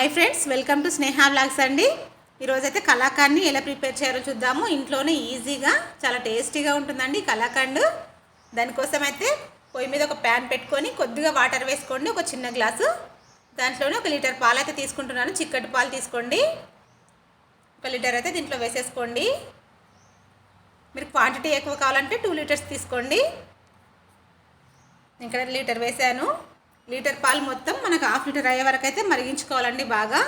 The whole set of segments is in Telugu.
Hi friends welcome to Sneha blogs అండి. ఈరోజైతే కలాకాండ్ని ఎలా ప్రిపేర్ చేయాలో చూద్దాము. ఇంట్లోనే ఈజీగా చాలా టేస్టీగా ఉంటుందండి ఈ కలాకండ్ దానికోసం అయితే పొయ్యి మీద ఒక ప్యాన్ పెట్టుకొని కొద్దిగా వాటర్ వేసుకోండి ఒక చిన్న గ్లాసు. దాంట్లోనే ఒక లీటర్ పాలు అయితే తీసుకుంటున్నాను. చిక్కటి పాలు తీసుకోండి. ఒక లీటర్ అయితే దీంట్లో వేసేసుకోండి. మీరు క్వాంటిటీ ఎక్కువ కావాలంటే టూ లీటర్స్ తీసుకోండి. ఇక్కడ లీటర్ వేసాను. లీటర్ పాలు మొత్తం మనకు హాఫ్ లీటర్ అయ్యే వరకు అయితే మరిగించుకోవాలండి బాగా.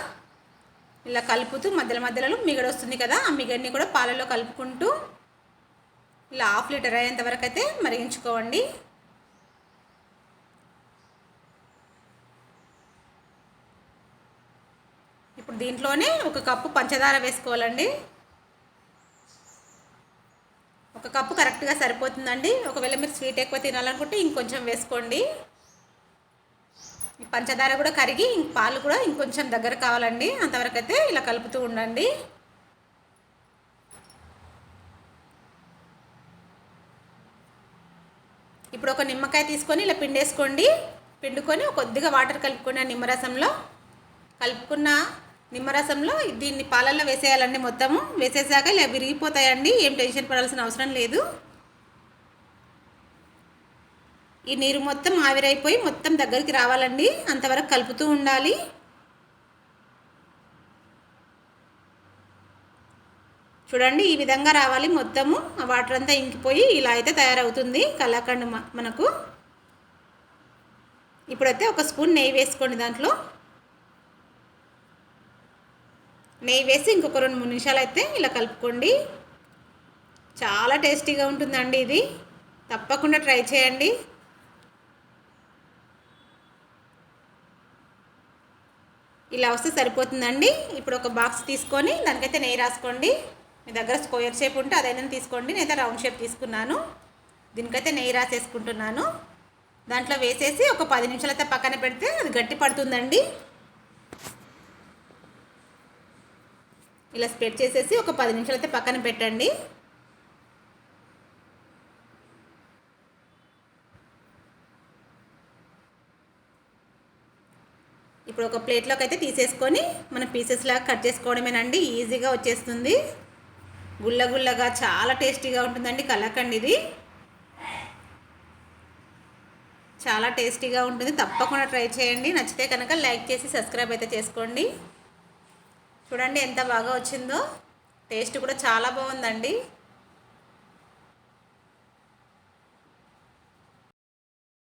ఇలా కలుపుతూ మధ్యలో మధ్యలో మిగడ వస్తుంది కదా ఆ మిగడిని కూడా పాలలో కలుపుకుంటూ ఇలా హాఫ్ లీటర్ అయ్యేంత వరకు అయితే మరిగించుకోండి ఇప్పుడు దీంట్లోనే ఒక కప్పు పంచదార వేసుకోవాలండి. ఒక కప్పు కరెక్ట్గా సరిపోతుందండి. ఒకవేళ మీరు స్వీట్ ఎక్కువ తినాలనుకుంటే ఇంకొంచెం వేసుకోండి. పంచదార కూడా కరిగి ఇంక పాలు కూడా ఇంకొంచెం దగ్గర కావాలండి. అంతవరకు అయితే ఇలా కలుపుతూ ఉండండి. ఇప్పుడు ఒక నిమ్మకాయ తీసుకొని ఇలా పిండేసుకోండి. పిండుకొని కొద్దిగా వాటర్ కలుపుకున్న నిమ్మరసంలో కలుపుకున్న నిమ్మరసంలో దీన్ని పాలల్లో వేసేయాలండి మొత్తము. వేసేసాక ఇలా విరిగిపోతాయండి. ఏం టెన్షన్ పడాల్సిన అవసరం లేదు. ఈ నీరు మొత్తం ఆవిరైపోయి మొత్తం దగ్గరికి రావాలండి. అంతవరకు కలుపుతూ ఉండాలి. చూడండి ఈ విధంగా రావాలి మొత్తము. ఆ వాటర్ అంతా ఇంకిపోయి ఇలా అయితే తయారవుతుంది కలాకండ్ మనకు. ఇప్పుడైతే ఒక స్పూన్ నెయ్యి వేసుకోండి దాంట్లో. నెయ్యి వేసి ఇంకొక రెండు మూడు నిమిషాలు అయితే ఇలా కలుపుకోండి. చాలా టేస్టీగా ఉంటుందండి ఇది. తప్పకుండా ట్రై చేయండి. ఇలా వస్తే సరిపోతుందండి. ఇప్పుడు ఒక బాక్స్ తీసుకొని దానికైతే నెయ్యి రాసుకోండి. మీ దగ్గర స్క్వేర్ షేప్ ఉంటే అదైనా తీసుకోండి. నేనైతే రౌండ్ షేప్ తీసుకున్నాను. దీనికైతే నెయ్యి రాసేసుకుంటున్నాను. దాంట్లో వేసేసి ఒక పది నిమిషాలు అయితే పక్కన పెడితే అది గట్టి పడుతుందండి. ఇలా స్ప్రెడ్ చేసేసి ఒక పది నిమిషాలు అయితే పక్కన పెట్టండి. ఇప్పుడు ఒక ప్లేట్లోకి అయితే తీసేసుకొని మన పీసెస్ లాగా కట్ చేసుకోవడమేనండి. ఈజీగా వచ్చేస్తుంది. గుల్ల గుల్లగా చాలా టేస్టీగా ఉంటుందండి కలాకండ్ ఇది. చాలా టేస్టీగా ఉంటుంది. తప్పకుండా ట్రై చేయండి. నచ్చితే కనుక లైక్ చేసి సబ్స్క్రైబ్ అయితే చేసుకోండి. చూడండి ఎంత బాగా వచ్చిందో. టేస్ట్ కూడా చాలా బాగుందండి.